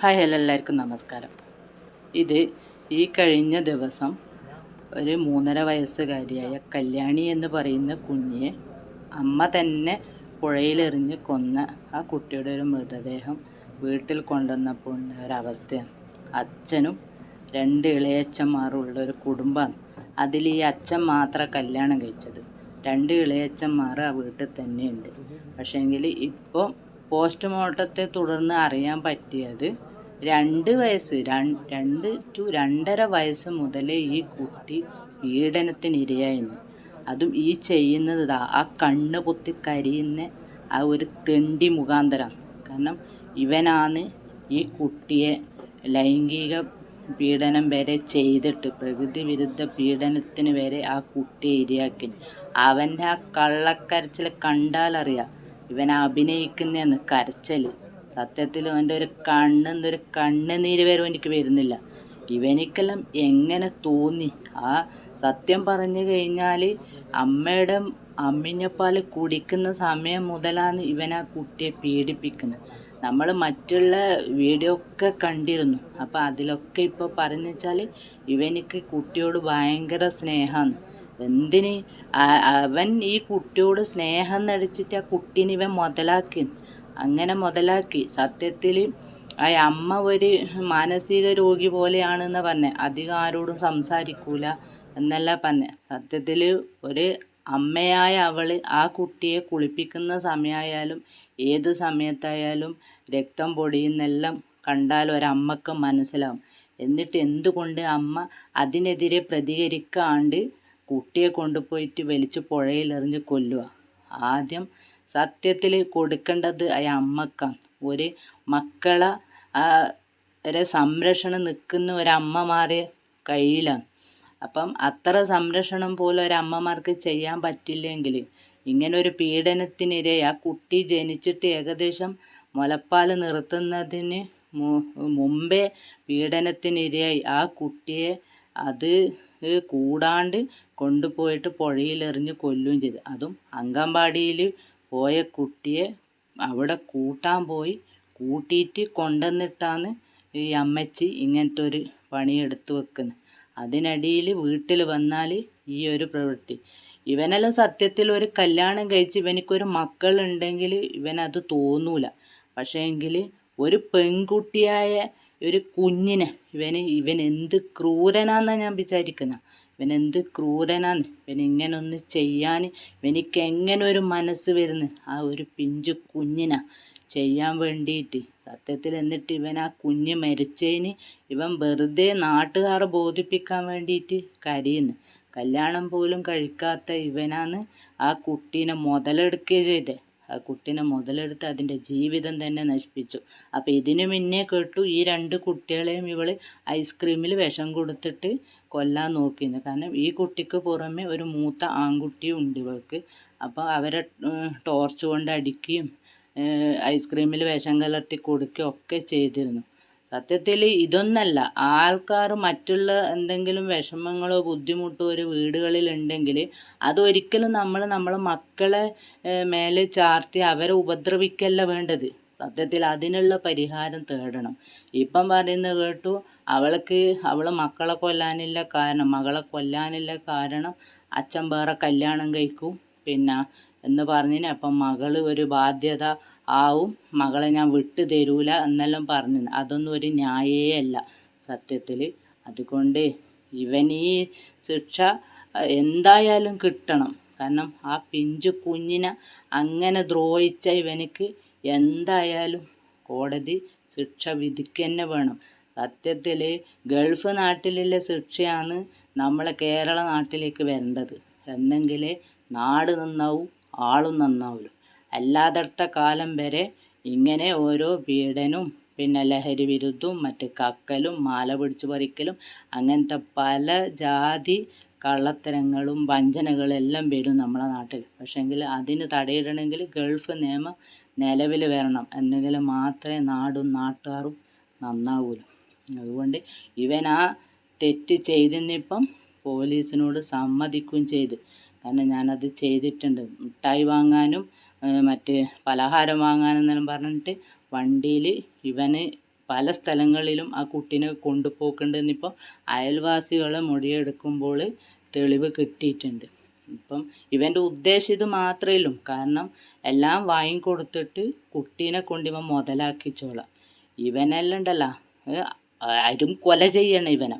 Hi hello എല്ലാവർക്കും നമസ്കാരം. ഇത് ഈ കഴിഞ്ഞ ദിവസം ഒരു മൂന്നര വയസ്സുകാരിയായ കല്യാണി എന്ന് പറയുന്ന കുഞ്ഞിയെ അമ്മ തന്നെ പുഴയിലെറിഞ്ഞ് കൊന്ന ആ കുട്ടിയുടെ ഒരു മൃതദേഹം വീട്ടിൽ കൊണ്ടുവന്നപ്പോൾ ഒരവസ്ഥയാണ് അച്ഛനും രണ്ട് ഇളയച്ചന്മാരുള്ള ഒരു കുടുംബമാണ്. അതിൽ ഈ അച്ഛൻ മാത്രം കല്യാണം കഴിച്ചത്. രണ്ട് ഇളയച്ചന്മാർ ആ വീട്ടിൽ തന്നെയുണ്ട്. പക്ഷേങ്കിൽ ഇപ്പോൾ പോസ്റ്റ്മോർട്ടത്തെ തുടർന്ന് അറിയാൻ പറ്റിയത് രണ്ട് വയസ്സ് രണ്ട് ടു രണ്ടര വയസ്സ് മുതലേ ഈ കുട്ടി പീഡനത്തിനിരയായിരുന്നു. അതും ഈ ചെയ്യുന്നത് ആ കണ്ണ് പൊത്തി കരിയുന്ന ആ ഒരു തെണ്ടി മുഖാന്തരം. കാരണം ഇവനാണ് ഈ കുട്ടിയെ ലൈംഗിക പീഡനം വരെ ചെയ്തിട്ട് പ്രകൃതി വിരുദ്ധ പീഡനത്തിന് വരെ ആ കുട്ടിയെ ഇരയാക്കി അവന്റെ ആ കള്ളക്കരച്ചിൽ കണ്ടാലറിയാം. ഇവൻ അഭിനയിക്കുന്നതെന്ന് കരച്ചൽ സത്യത്തിൽ അവന്റെ ഒരു കണ്ണ് ഒരു കണ്ണുനീര് വരും എനിക്ക് വരുന്നില്ല. ഇവനിക്കെല്ലാം എങ്ങനെ തോന്നി? ആ സത്യം പറഞ്ഞു കഴിഞ്ഞാൽ അമ്മയുടെ അമ്മിഞ്ഞപ്പാൽ കുടിക്കുന്ന സമയം മുതലാണ് ഇവൻ ആ കുട്ടിയെ പീഡിപ്പിക്കുന്നത്. നമ്മൾ മറ്റുള്ള വീഡിയോ ഒക്കെ കണ്ടിരുന്നു. അപ്പോൾ അതിലൊക്കെ ഇപ്പോൾ പറഞ്ഞു വെച്ചാൽ ഇവനിക്ക് കുട്ടിയോട് ഭയങ്കര സ്നേഹമാണ് എന്തിന്? അവൻ ഈ കുട്ടിയോട് സ്നേഹം നടിച്ചിട്ട് ആ കുട്ടീനെ ഇവൻ മുതലാക്കി. അങ്ങനെ മുതലാക്കി. സത്യത്തിൽ ആ അമ്മ ഒരു മാനസിക രോഗി പോലെയാണെന്ന് പറഞ്ഞത് അധികം ആരോടും സംസാരിക്കൂല എന്നല്ല പറഞ്ഞത് സത്യത്തിൽ ഒരു അമ്മയായ അവൾ ആ കുട്ടിയെ കുളിപ്പിക്കുന്ന സമയമായാലും ഏത് സമയത്തായാലും രക്തം പൊടിയുന്നെല്ലാം കണ്ടാൽ ഒരമ്മക്ക് മനസ്സിലാവും. എന്നിട്ട് എന്തുകൊണ്ട് അമ്മ അതിനെതിരെ പ്രതികരിക്കാണ്ട് കുട്ടിയെ കൊണ്ടുപോയിട്ട് വലിച്ച് പുഴയിലെറിഞ്ഞ് കൊല്ലുക ആദ്യം സത്യത്തിൽ കൊടുക്കേണ്ടത് അയാ അമ്മക്കാണ്. ഒരു മക്കളെ ഒരു സംരക്ഷണം നിൽക്കുന്ന ഒരമ്മമാരെ കയ്യിലാണ്. അപ്പം അത്ര സംരക്ഷണം പോലും ഒരമ്മമാർക്ക് ചെയ്യാൻ പറ്റില്ലെങ്കിൽ ഇങ്ങനെ ഒരു പീഡനത്തിനിരെ ആ കുട്ടി ജനിച്ചിട്ട് ഏകദേശം മുലപ്പാൽ നിർത്തുന്നതിന് മുമ്പേ പീഡനത്തിനിരയായി. ആ കുട്ടിയെ അത് കൂടാണ്ട് കൊണ്ടുപോയിട്ട് പുഴയിലെറിഞ്ഞ് കൊല്ലുകയും ചെയ്തു. അതും അങ്കൻവാടിയിൽ പോയ കുട്ടിയെ അവിടെ കൂട്ടാൻ പോയി. കൂട്ടിയിട്ട് കൊണ്ടുവന്നിട്ടാണ് ഈ അമ്മച്ചി ഇങ്ങനത്തെ ഒരു പണിയെടുത്ത് വെക്കുന്നത്. അതിനടിയിൽ വീട്ടിൽ വന്നാൽ ഈ ഒരു പ്രവൃത്തി. ഇവനെല്ലാം സത്യത്തിൽ ഒരു കല്യാണം കഴിച്ച് ഇവനിക്കൊരു മക്കളുണ്ടെങ്കിൽ ഇവനത് തോന്നൂല. പക്ഷേ എങ്കിൽ ഒരു പെൺകുട്ടിയായ ഒരു കുഞ്ഞിനെ ഇവന് ഇവൻ എന്ത് ക്രൂരനാന്നാണ് ഞാൻ വിചാരിക്കുന്നത് ഇവൻ ഇങ്ങനെ ഒന്ന് ചെയ്യാൻ ഇവനിക്ക് എങ്ങനെ ഒരു മനസ്സ് വരുന്നു? ആ ഒരു പിഞ്ചു കുഞ്ഞിനാ ചെയ്യാൻ വേണ്ടിയിട്ട് സത്യത്തിൽ എന്നിട്ട് ഇവൻ ആ കുഞ്ഞ് മരിച്ചതിന് ഇവൻ വെറുതെ നാട്ടുകാരെ ബോധിപ്പിക്കാൻ വേണ്ടിയിട്ട് കരയുന്നു. കല്യാണം പോലും കഴിക്കാത്ത ഇവനാണ് ആ കുട്ടീനെ മുതലെടുക്കുകയും ചെയ്തേ. ആ കുട്ടീനെ മുതലെടുത്ത് അതിന്റെ ജീവിതം തന്നെ നശിപ്പിച്ചു. അപ്പോൾ ഇതിനു മുന്നേ കേട്ടു ഈ രണ്ട് കുട്ടികളെയും ഇവൾ ഐസ്ക്രീമിൽ വിഷം കൊടുത്തിട്ട് കൊല്ലാൻ നോക്കിയിരുന്നു. കാരണം ഈ കുട്ടിക്ക് പുറമെ ഒരു മൂത്ത ആൺകുട്ടിയും ഉണ്ട് ഇവൾക്ക്. അപ്പോൾ അവരെ ടോർച്ച് കൊണ്ട് അടിക്കുകയും ഐസ്ക്രീമിൽ വിഷം കലർത്തി കൊടുക്കുകയും ഒക്കെ ചെയ്തിരുന്നു. സത്യത്തിൽ ഇതൊന്നല്ല. ആൾക്കാർ മറ്റുള്ള എന്തെങ്കിലും വിഷമങ്ങളോ ബുദ്ധിമുട്ടോ ഒരു വീടുകളിൽ ഉണ്ടെങ്കിൽ അതൊരിക്കലും നമ്മൾ നമ്മളെ മക്കളെ മേലെ ചാർത്തി അവരെ ഉപദ്രവിക്കല്ല വേണ്ടത്. സത്യത്തിൽ അതിനുള്ള പരിഹാരം തേടണം. ഇപ്പം പറയുന്നത് കേട്ടു അവൾക്ക് അവൾ മക്കളെ കൊല്ലാനില്ല കാരണം മകളെ കൊല്ലാനില്ല കാരണം അച്ഛൻ വേറെ കല്യാണം കഴിക്കും. പിന്നെ എന്ന് പറഞ്ഞിന് അപ്പം മകൾ ഒരു ബാധ്യത ആവും മകളെ ഞാൻ വിട്ടു തരൂല എന്നെല്ലാം പറഞ്ഞു. അതൊന്നും ഒരു ന്യായേ അല്ല സത്യത്തിൽ അതുകൊണ്ട് ഇവൻ ഈ ശിക്ഷ എന്തായാലും കിട്ടണം. കാരണം ആ പിഞ്ചു കുഞ്ഞിനെ അങ്ങനെ ദ്രോഹിച്ച ഇവനിക്ക് എന്തായാലും കോടതി ശിക്ഷ വിധിക്കന്നെ വേണം. സത്യത്തിൽ ഗൾഫ് നാട്ടിലുള്ള ശിക്ഷയാണ് നമ്മളെ കേരള നാട്ടിലേക്ക് വരേണ്ടത്. എന്നെങ്കിലേ നാട് നന്നാവും ആളും നന്നാവുള്ളൂ അല്ലാത്തടത്ത കാലം വരെ ഇങ്ങനെ ഓരോ പീഡനും പിന്നെ ലഹരി വിരുദ്ധവും മറ്റ് കക്കലും മാല പിടിച്ചു പറിക്കലും അങ്ങനത്തെ പല ജാതി കള്ളത്തരങ്ങളും വഞ്ചനകളും എല്ലാം വരും നമ്മളെ നാട്ടിൽ. പക്ഷേങ്കിൽ അതിന് തടയിടണമെങ്കിൽ ഗൾഫ് നിയമം നിലവിൽ വരണം. എന്നെങ്കിൽ മാത്രമേ നാടും നാട്ടുകാരും നന്നാവുള്ളൂ അതുകൊണ്ട് ഇവൻ ആ തെറ്റ് ചെയ്തെന്നിപ്പം പോലീസിനോട് സമ്മതിക്കുകയും ചെയ്ത്. കാരണം ഞാനത് ചെയ്തിട്ടുണ്ട്. മിഠായി വാങ്ങാനും മറ്റ് പലഹാരം വാങ്ങാനെന്നെല്ലാം പറഞ്ഞിട്ട് വണ്ടിയിൽ ഇവന് പല സ്ഥലങ്ങളിലും ആ കുട്ടീനെ കൊണ്ടുപോക്കുന്നുണ്ടെന്നിപ്പോൾ അയൽവാസികളെ മൊഴിയെടുക്കുമ്പോൾ തെളിവ് കിട്ടിയിട്ടുണ്ട്. ഇപ്പം ഇവന്റെ ഉദ്ദേശം ഇത് മാത്രമേ ഉള്ളൂ. കാരണം എല്ലാം വാങ്ങിക്കൊടുത്തിട്ട് കുട്ടീനെ കൊണ്ട് ഇവൻ മുതലാക്കിച്ചോളാം. ഇവനെല്ലാം ഉണ്ടല്ലോ. ആരും കൊല ചെയ്യണം ഇവനെ.